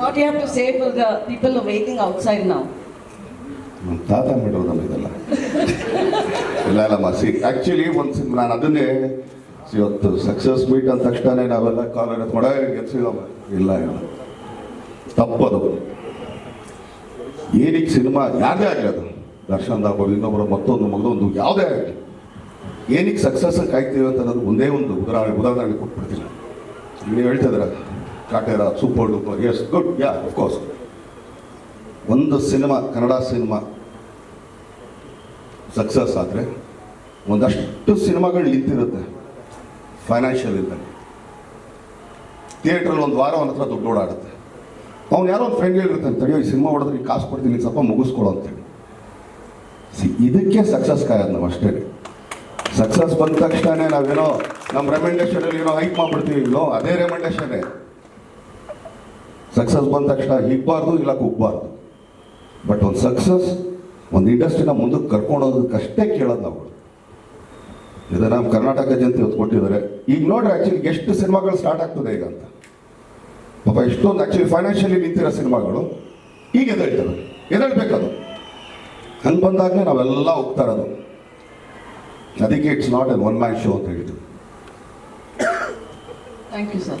What you have to say for the people who are waiting? ನಮ್ಮ ತಾತ ಮಾಡಿರೋದಲ್ಲ ಇದೆಲ್ಲ. ಇಲ್ಲ ಇಲ್ಲಮ್ಮ ಸಿ ಆ್ಯಕ್ಚುಲಿ ಒಂದು ನಾನು ಅದನ್ನೇ ಇವತ್ತು ಸಕ್ಸಸ್ ಮೀಟ್ ಅಂದ ತಕ್ಷಣ ನಾವೆಲ್ಲ ಕಾಲ್ ಎತ್ ಮಾಡ ಗೆಲ್ಸಿದಮ್ಮ ಇಲ್ಲ ಇಲ್ಲ. ತಪ್ಪದು. ಏನಕ್ಕೆ ಸಿನಿಮಾ ಯಾರದೇ ಆಗಲಿ ಅದು. ದರ್ಶನ್ ಆಗ್ಬೋದು ಇನ್ನೊಬ್ಬರು ಮತ್ತೊಂದು ಮಗದೊಂದು ಯಾವುದೇ ಆಗಲಿ. ಏನಕ್ಕೆ ಸಕ್ಸಸ್ ಕಾಯ್ತೀವಿ ಅಂತ ಅನ್ನೋದು ಒಂದೇ ಒಂದು ಉದಾಹರಣೆ ಉದಾಹರಣೆ ಕೊಟ್ಬಿಡ್ತೀನಿ. ನೀವು ಹೇಳ್ತಿದ್ರ Kaatera super duper yes good yeah of course ಒಂದು ಸಿನಿಮಾ, ಕನ್ನಡ ಸಿನಿಮಾ ಸಕ್ಸಸ್ ಆದರೆ ಒಂದಷ್ಟು ಸಿನಿಮಾಗಳು ನಿಂತಿರುತ್ತೆ ಫೈನಾನ್ಷಿಯಲ್ ಇದ್ದಾಗ ಥಿಯೇಟ್ರಲ್ಲಿ ಒಂದು ವಾರ ಅವನ ಹತ್ರ ದುಡ್ಡು ಓಡಾಡುತ್ತೆ. ಅವ್ನು ಯಾರೋ ಒಂದು ಫ್ರೆಂಡ್ ಹೇಳಿರ್ತಾನೆ ತಡೆಯೋ ಈ ಸಿನಿಮಾ ಹೊಡೆದ್ರೆ ಈ ಕಾಸು ಕೊಡ್ತೀನಿ, ಸ್ವಲ್ಪ ಮುಗಿಸ್ಕೊಳ್ಳೋ ಅಂತೇಳಿ. ಸಿ ಇದಕ್ಕೆ ಸಕ್ಸಸ್ ಕಾಯೋದು ನಾವು ಅಷ್ಟೇ. ಸಕ್ಸಸ್ ಬಂದ ತಕ್ಷಣ ನಾವೇನೋ ನಮ್ಮ ರೆಮೆಂಡೇಷನಲ್ಲಿ ಏನೋ ಹೈಕ್ ಮಾಡ್ಬಿಡ್ತೀವಿ, ಇಲ್ಲೋ, ಅದೇ ರೆಮೆಂಡೇಷನ್ನೇ ಸಕ್ಸಸ್ ಬಂದ ತಕ್ಷಣ ಹಿಗ್ಬಾರ್ದು ಇಲ್ಲ ಕುಗ್ಬಾರ್ದು. ಬಟ್ ಒಂದು ಸಕ್ಸಸ್ ಒಂದು ಇಂಡಸ್ಟ್ರಿನ ಮುಂದಕ್ಕೆ ಕರ್ಕೊಂಡು ಹೋಗೋದಕ್ಕಷ್ಟೇ ಕೇಳೋದು ನಾವು. ಇದು ನಮ್ಮ ಕರ್ನಾಟಕ ಜನತೆ ಇವತ್ತು ಕೊಟ್ಟಿದ್ದಾರೆ ಈಗ ನೋಡ್ರಿ ಆ್ಯಕ್ಚುಲಿ ಎಷ್ಟು ಸಿನಿಮಾಗಳು ಸ್ಟಾರ್ಟ್ ಆಗ್ತದೆ ಈಗ ಅಂತ. ಪಾಪ ಎಷ್ಟೊಂದು ಆ್ಯಕ್ಚುಲಿ ಫೈನಾನ್ಷಿಯಲಿ ನಿಂತಿರೋ ಸಿನಿಮಾಗಳು ಈಗ ಎದ್ದೇಳ್ತದೆ ಎದ್ದೇಳ್ಬೇಕದು ಹಂಗೆ ಬಂದಾಗಲೇ ನಾವೆಲ್ಲ ಹೋಗ್ತಾ ಇರೋದು. ಅದಕ್ಕೆ it's not an one man show ಅಂತ ಹೇಳ್ತೀವಿ ಥ್ಯಾಂಕ್ ಯು sir.